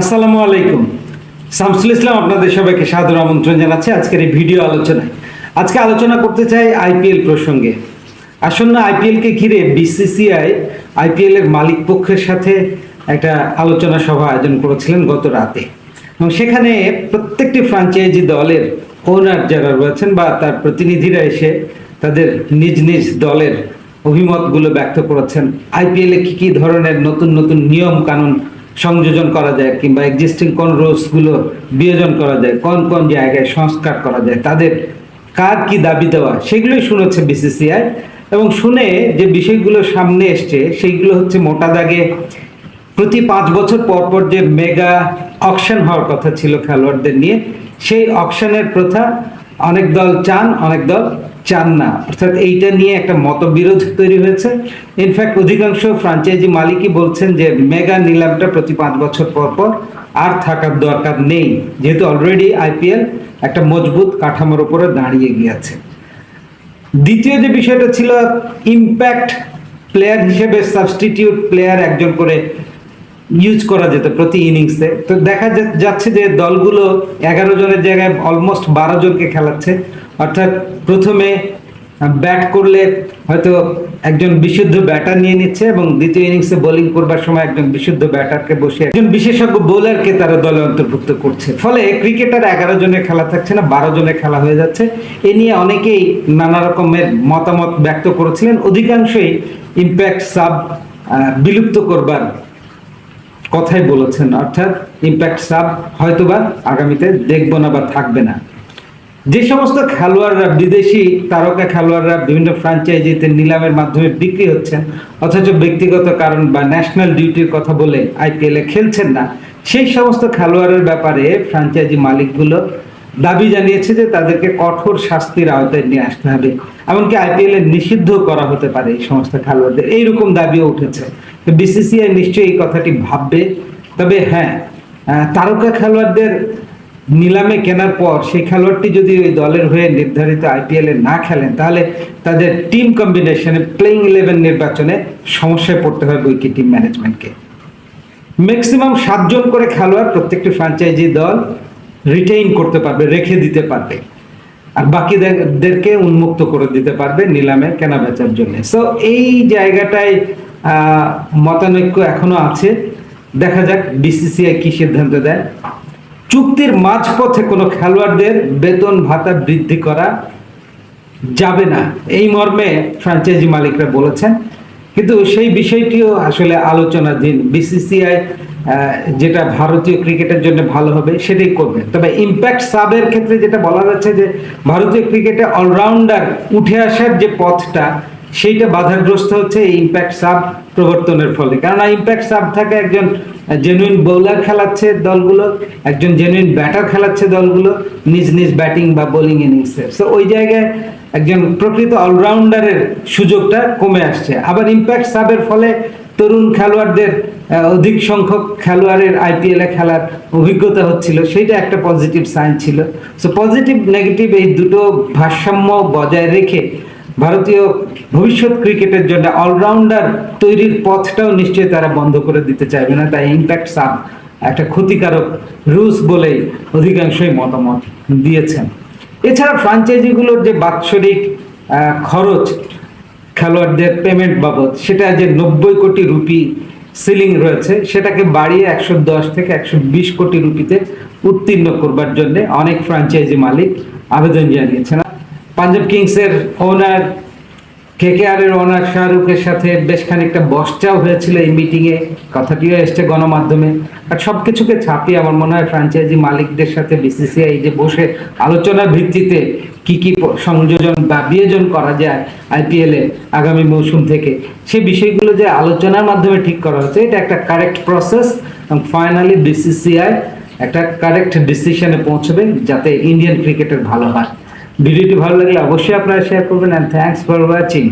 আসসালামু আলাইকুম। শামসুল ইসলাম আপনাদের সবাইকে সাদর আমন্ত্রণ জানাচ্ছি আজকের এই ভিডিও আলোচনায়। আজকে আলোচনা করতে চাই আইপিএল প্রসঙ্গে। আসন্ন আইপিএলকে ঘিরে বিসিসিআই আইপিএল এর মালিক পক্ষের সাথে একটা আলোচনা সভা আয়োজন করেছিলেন গত রাতে। এবং সেখানে প্রত্যেকটি ফ্রাঞ্চাইজি দলের ওনার যারা রয়েছেন বা তার প্রতিনিধিরা এসে তাদের নিজ নিজ দলের অভিমতগুলো ব্যক্ত করেছেন। আইপিএলে কি কি ধরনের নতুন নতুন নিয়ম কানুন সংযোজন করা যায় কিংবা এক্সিস্টিং কোন রুলসগুলো বিয়োজন করা যায়, কোন কোন জায়গায় সংস্কার করা যায়, তাদের কার কি দাবি দেওয়া, সেগুলোই শুনেছে বিসিসিআই এবং শুনে যে বিষয়গুলো সামনে এসছে, সেইগুলো হচ্ছে মোটা দাগে প্রতি পাঁচ বছর পর পর যে মেগা অকশন হওয়ার কথা ছিল খেলোয়াড়দের নিয়ে, সেই অকশনের প্রথা অনেক দল চান, অনেক দল চান না। অর্থাৎ এইটা নিয়ে একটা মতবিরোধ তৈরি হয়েছে। ইনফ্যাক্ট অধিকাংশ ফ্রাঞ্চাইজি মালিকই বলছেন যে, মেগা নিলামটা প্রতি পাঁচ বছর পর পর আর থাকার দরকার নেই। যেহেতু অলরেডি আইপিএল একটা মজবুত কাঠামোর উপরে দাঁড়িয়ে গিয়েছে। দ্বিতীয় যে বিষয়টা ছিল ইম্প্যাক্ট প্লেয়ার হিসেবে সাবস্টিটিউট প্লেয়ার একজন করে ইউজ করা যেত প্রতি ইনিংসে তো দেখা যাচ্ছে যে দলগুলো এগারো জনের জায়গায় অলমোস্ট বারো জনকে খেলাচ্ছে। অর্থাৎ প্রথমে ব্যাট করলে হয়তো একজন বিশুদ্ধ ব্যাটার নিয়ে নিচ্ছে এবং দ্বিতীয় ইনিংসে বোলিং করবার সময় একজন বিশুদ্ধ ব্যাটারকে বসে একজন বিশেষজ্ঞ বোলারকে তারা দলে অন্তর্ভুক্ত করছে। ফলে ক্রিকেটার এগারো জনের খেলা থাকছে না, বারো জনের খেলা হয়ে যাচ্ছে। এ নিয়ে অনেকেই নানা রকমের মতামত ব্যক্ত করেছিলেন। অধিকাংশই ইম্প্যাক্ট সাব বিলুপ্ত করবার কথাই বলেছেন, অর্থাৎ ইম্প্যাক্ট সাব হয়তোবা আগামীতে দেখব না বা থাকবে না। যে সমস্ত খেলোয়াড়রা, বিদেশি তারকা খেলোয়াড়রা বিভিন্ন ফ্র্যাঞ্চাইজিতে নিলামের মাধ্যমে বিক্রি হচ্ছেন, অথচ ব্যক্তিগত কারণ বা ন্যাশনাল ডিউটির কথা বলে আইপিএলে খেলছেন না, সেই সমস্ত খেলোয়াড়ের ব্যাপারে ফ্র্যাঞ্চাইজি মালিকগুলো দাবি জানিয়েছে যে তাদেরকে কঠোর শাস্তির আওতায় নিয়ে আসতে হবে। এমনকি আইপিএল এ নিষিদ্ধ করা হতে পারে এই সমস্ত খেলোয়াড়দের। এইরকম দাবিও উঠেছে। বিসিসিআই নিশ্চয়ই এই কথাটি ভাববে। তবে হ্যাঁ তারকা খেলোয়াড়দের নিলামে কেনার পর সেই খেলোয়াড়টি যদি ওই দলের হয়ে নির্ধারিত আইপিএল না খেলেন, তাহলে তাদের টিম কম্বিনেশনে প্লেইং ইলেভেন নির্বাচনে সমস্যায় পড়তে হয় বইকি টিম ম্যানেজমেন্টকে ম্যাক্সিমাম সাতজন করে খেলোয়াড় প্রত্যেকটি ফ্র্যাঞ্চাইজি দল রিটেইন করতে পারবে, রেখে দিতে পারবে। আর বাকিদেরকে উন্মুক্ত করে দিতে পারবে নিলামে কেনা বেচার জন্য। সো এই জায়গাটায় মতানৈক্য এখনও আছে। দেখা যাক বিসিসিআই কি সিদ্ধান্ত দেয়। চুক্তির মাঝপথে কোনো খেলোয়াড়দের বেতন ভাতা বৃদ্ধি করা যাবে না। এই মর্মে ফ্র্যাঞ্চাইজি মালিকরা বলেছেন। কিন্তু সেই বিষয়টিও আসলে আলোচনাধীন। বিসিসিআই যেটা ভারতীয় ক্রিকেটের জন্য ভালো হবে, সেটাই করবে। তবে ইম্প্যাক্ট সাবের ক্ষেত্রে যেটা বলা যাচ্ছে যে, ভারতীয় ক্রিকেটে অলরাউন্ডার উঠে আসার যে পথটা সেইটা বাধাগ্রস্ত হচ্ছে এই ইম্প্যাক্ট সাব প্রবর্তনের ফলে। কেননা ইম্প্যাক্ট সাব থাকে একজন জেনুইন বোলার খেলাচ্ছে দলগুলো, একজন জেনুইন ব্যাটার খেলাচ্ছে দলগুলো নিজ নিজ ব্যাটিং বা বোলিং ইনিংসে সো ওই জায়গায় একজন প্রকৃত অলরাউন্ডারের সুযোগটা কমে আসছে। আবার ইম্প্যাক্ট সাবের ফলে তরুণ খেলোয়াড়দের অধিক সংখ্যক খেলোয়াড়ের আইপিএল খেলার অভিজ্ঞতা হচ্ছিল। সেইটা একটা পজিটিভ সাইন ছিল। সো পজিটিভ নেগেটিভ এই দুটো ভারসাম্য বজায় রেখে ভারতীয় ভবিষ্যৎ ক্রিকেটের জন্য অলরাউন্ডার তৈরির পথটাও নিশ্চয়ই তারা বন্ধ করে দিতে চাইবে না। তাই ইম্প্যাক্ট সাব একটা ক্ষতিকারক রুলস বলেই অধিকাংশই মতামত দিয়েছেন। এছাড়া ফ্রাঞ্চাইজিগুলোর যে বাৎসরিক খরচ খেলোয়াড়দের পেমেন্ট বাবদ, সেটা যে নব্বই কোটি রুপি সিলিং রয়েছে, সেটাকে বাড়িয়ে একশো দশ থেকে একশো বিশ কোটি রুপিতে উত্তীর্ণ করবার জন্য অনেক ফ্রাঞ্চাইজি মালিক আবেদন জানিয়েছেন। পাঞ্জাব কিংসের ওনার কেকেআর এর ওনার শাহরুখের সাথে বেশ খানিকটা বসটাও হয়েছিল এই মিটিংয়ে কথাটিও এসছে গণমাধ্যমে। আর সব কিছুকে ছাপিয়ে আমার মনে হয় ফ্রাঞ্চাইজি মালিকদের সাথে বিসিসিআই যে বসে আলোচনার ভিত্তিতে কি কি সংযোজন বা বিয়োজন করা যায় আইপিএল আগামী মৌসুম থেকে সেই বিষয়গুলো যে আলোচনার মাধ্যমে ঠিক করা হচ্ছে, এটা একটা কারেক্ট প্রসেস এবং ফাইনালি বিসিসিআই একটা কারেক্ট ডিসিশনে পৌঁছবে যাতে ইন্ডিয়ান ক্রিকেটের ভালো হয়। ভিডিওটি ভালো লাগলে অবশ্যই আপনারা শেয়ার করবেন অ্যান্ড থ্যাংকস ফর ওয়াচিং